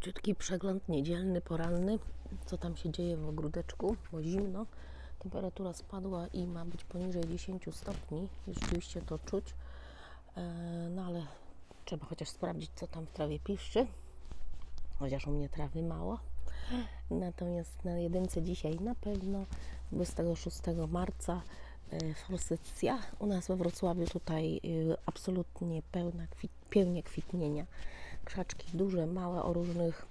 Króciutki przegląd niedzielny, poranny. Co tam się dzieje w ogródeczku, bo zimno. Temperatura spadła i ma być poniżej 10 stopni. Rzeczywiście to czuć. E, No ale trzeba chociaż sprawdzić, co tam w trawie piszczy. Chociaż u mnie trawy mało. Natomiast na jedynce dzisiaj na pewno 26 marca e, forsycja. U nas we Wrocławiu tutaj e, absolutnie pełna kwit, kwitnienia. Krzaczki duże, małe o różnych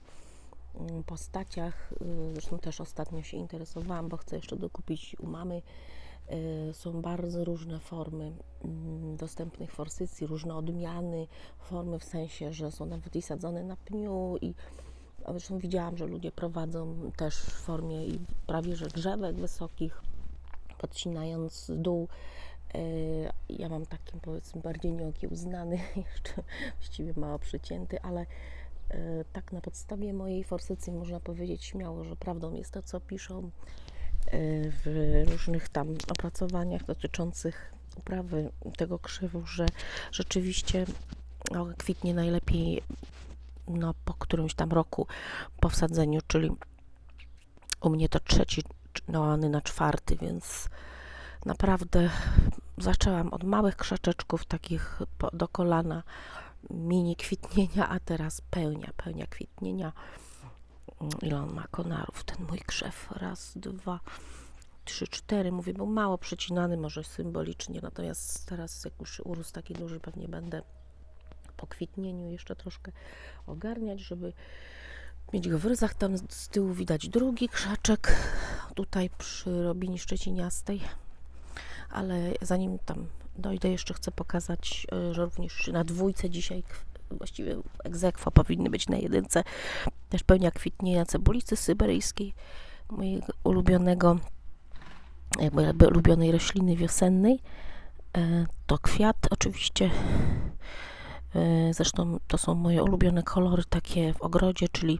mm, postaciach. Y, Zresztą też ostatnio się interesowałam, bo chcę jeszcze dokupić u mamy. Y, Są bardzo różne formy mm, dostępnych forsycji, różne odmiany, formy w sensie, że są nawet i sadzone na pniu i zresztą widziałam, że ludzie prowadzą też w formie i prawie że drzewek wysokich, podcinając dół. Y, Ja mam taki powiedzmy bardziej nieokiełznany, jeszcze właściwie mało przycięty, ale y, tak na podstawie mojej forsycji można powiedzieć śmiało, że prawdą jest to, co piszą y, w różnych tam opracowaniach dotyczących uprawy tego krzewu, że rzeczywiście no, kwitnie najlepiej no, po którymś tam roku po wsadzeniu, czyli u mnie to trzeci no, na czwarty, więc naprawdę zaczęłam od małych krzaczeczków, takich do kolana, mini kwitnienia, a teraz pełnia, pełnia kwitnienia. Mm, Ile on ma konarów, ten mój krzew? Raz, dwa, trzy, cztery. Mówię, był mało przecinany, może symbolicznie, natomiast teraz jak już urósł taki duży, pewnie będę po kwitnieniu jeszcze troszkę ogarniać, żeby mieć go w ryzach. Tam z tyłu widać drugi krzaczek, tutaj przy Robinie Szczeciniastej ale zanim tam dojdę, jeszcze chcę pokazać, y, że również na dwójce dzisiaj, właściwie egzekwo powinny być na jedynce, też pełnia kwitnienia cebulicy syberyjskiej, mojego ulubionego, jakby ulubionej rośliny wiosennej. E, To kwiat oczywiście, E, zresztą to są moje ulubione kolory takie w ogrodzie, czyli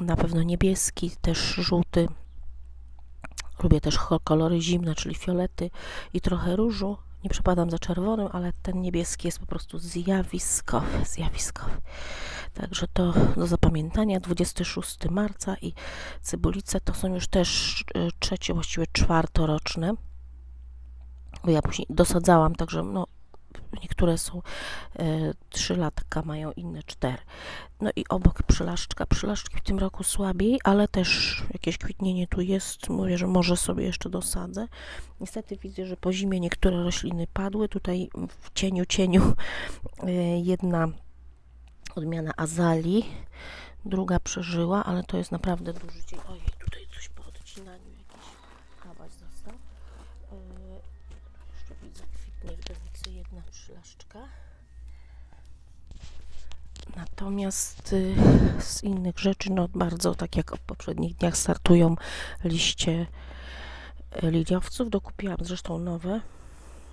na pewno niebieski, też żółty, Lubię też kolory zimne, czyli fiolety i trochę różu. Nie przepadam za czerwonym, ale ten niebieski jest po prostu zjawiskowy, zjawiskowy. Także to do zapamiętania. 26 marca i cybulice to są już też e, trzecie, właściwie czwartoroczne. Bo ja później dosadzałam, także no, niektóre są e, 3 latka, mają inne 4. No i obok przylaszczka. Przylaszczki w tym roku słabiej, ale też jakieś kwitnienie tu jest. Mówię, że może sobie jeszcze dosadzę. Niestety widzę, że po zimie niektóre rośliny padły. Tutaj w cieniu, cieniu y, jedna odmiana azalii, druga przeżyła, ale to jest naprawdę duży dzień. Ojej, tutaj coś po odcinaniu jakiś kabaś został. Y, Jeszcze widzę kwitnie w Natomiast y, z innych rzeczy, no bardzo tak jak w poprzednich dniach startują liście y, liliowców. Dokupiłam zresztą nowe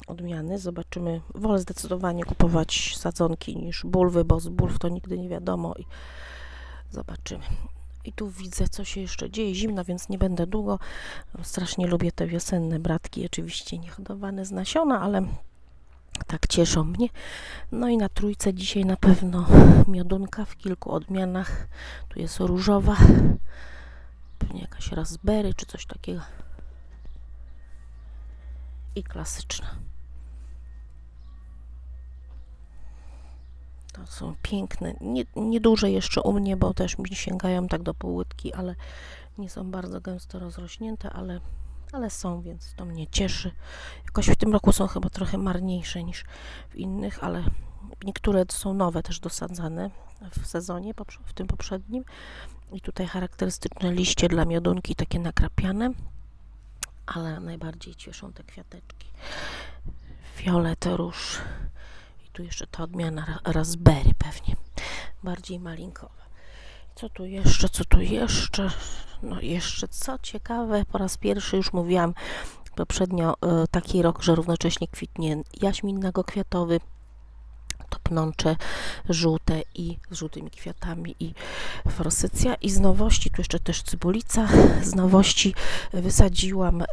odmiany. Zobaczymy. Wolę zdecydowanie kupować sadzonki niż bulwy, bo z bulw to nigdy nie wiadomo i zobaczymy. I tu widzę, co się jeszcze dzieje. Zimno, więc nie będę długo. Strasznie lubię te wiosenne bratki, oczywiście niehodowane z nasiona, ale tak cieszą mnie. No i na trójce dzisiaj na pewno miodunka w kilku odmianach. Tu jest różowa, pewnie jakaś raspberry czy coś takiego. I klasyczna. To są piękne, nie, nieduże jeszcze u mnie, bo też mi sięgają tak do półłytki, ale nie są bardzo gęsto rozrośnięte, ale, ale są, więc to mnie cieszy. Jakoś w tym roku są chyba trochę marniejsze niż w innych, ale niektóre są nowe też dosadzane w sezonie, w tym poprzednim. I tutaj charakterystyczne liście dla miodunki, takie nakrapiane, ale najbardziej cieszą te kwiateczki. Fiolet, róż i tu jeszcze ta odmiana ra- raspberry pewnie, bardziej malinkowa. Co tu jeszcze, co tu jeszcze? No jeszcze co ciekawe, po raz pierwszy już mówiłam poprzednio e, taki rok, że równocześnie kwitnie jaśmin nagokwiatowy, to pnącze żółte i z żółtymi kwiatami i forsycja. I z nowości, tu jeszcze też cybulica, z nowości wysadziłam e,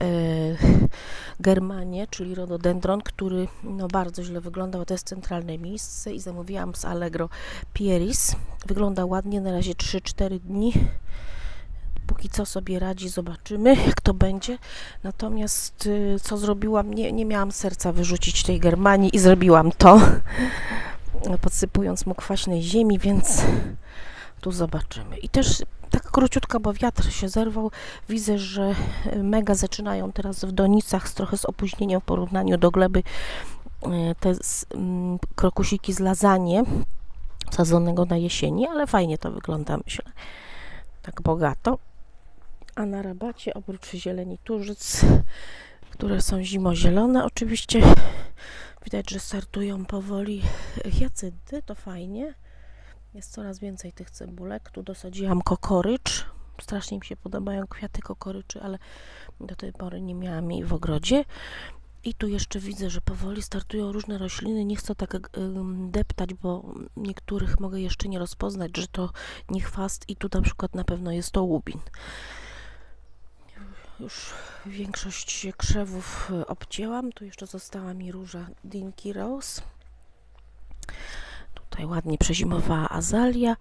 germanię, czyli rododendron, który no, bardzo źle wygląda, bo to jest centralne miejsce i zamówiłam z Allegro Pieris. Wygląda ładnie, na razie 3-4 dni. Póki co sobie radzi, zobaczymy jak to będzie. Natomiast y, co zrobiłam? Nie, nie miałam serca wyrzucić tej Germanii i zrobiłam to, podsypując mu kwaśnej ziemi, więc tu zobaczymy. I też tak króciutko, bo wiatr się zerwał. Widzę, że mega zaczynają teraz w donicach z trochę z opóźnieniem w porównaniu do gleby y, te s- mm, krokusiki z lasagne sadzonego na jesieni, ale fajnie to wygląda, myślę. Tak bogato. A na rabacie oprócz zieleni turzyc, które są zimozielone, oczywiście widać, że startują powoli hiacynty, to fajnie. Jest coraz więcej tych cebulek. Tu dosadziłam kokorycz. Strasznie mi się podobają kwiaty kokoryczy, ale do tej pory nie miałam jej w ogrodzie. I tu jeszcze widzę, że powoli startują różne rośliny. Nie chcę tak deptać, bo niektórych mogę jeszcze nie rozpoznać, że to nie chwast i tu na przykład na pewno jest to łubin. Już większość krzewów y, obcięłam. Tu jeszcze została mi róża Dinky Rose. Tutaj ładnie przezimowała azalia.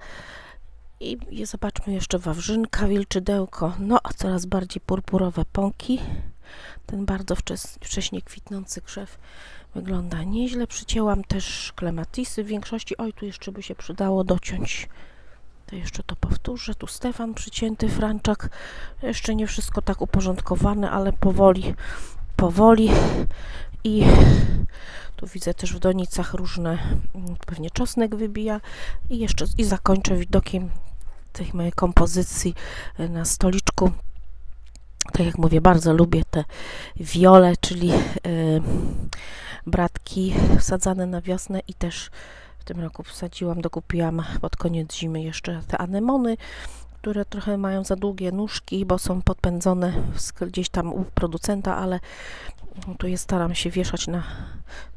I zobaczmy jeszcze wawrzynka, wilczydełko. No, coraz bardziej purpurowe pąki. Ten bardzo wczes, wcześnie kwitnący krzew wygląda nieźle. Przycięłam też klematisy w większości. Oj, tu jeszcze by się przydało dociąć. To jeszcze to powtórzę. Tu Stefan przycięty, franczak. Jeszcze nie wszystko tak uporządkowane, ale powoli, powoli. I tu widzę też w donicach różne, mm, pewnie czosnek wybija. I jeszcze i zakończę widokiem tej mojej kompozycji y, na stoliczku. Tak jak mówię, bardzo lubię te wiole, czyli y, bratki wsadzane na wiosnę i też w tym roku wsadziłam, dokupiłam pod koniec zimy jeszcze te anemony, które trochę mają za długie nóżki, bo są podpędzone gdzieś tam u producenta, ale tu je staram się wieszać na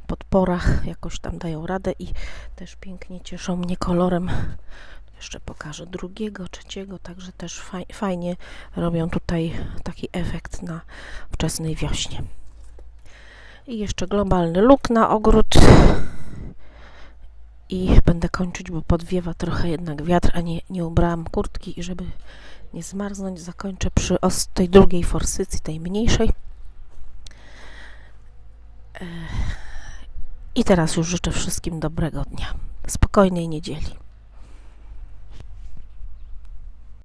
podporach, jakoś tam dają radę i też pięknie cieszą mnie kolorem. Jeszcze pokażę drugiego, trzeciego, także też faj, fajnie robią tutaj taki efekt na wczesnej wiośnie. I jeszcze globalny luk na ogród. I będę kończyć, bo podwiewa trochę jednak wiatr, a nie, nie ubrałam kurtki i żeby nie zmarznąć, zakończę przy tej drugiej forsycji, tej mniejszej. Ech. I teraz już życzę wszystkim dobrego dnia, spokojnej niedzieli.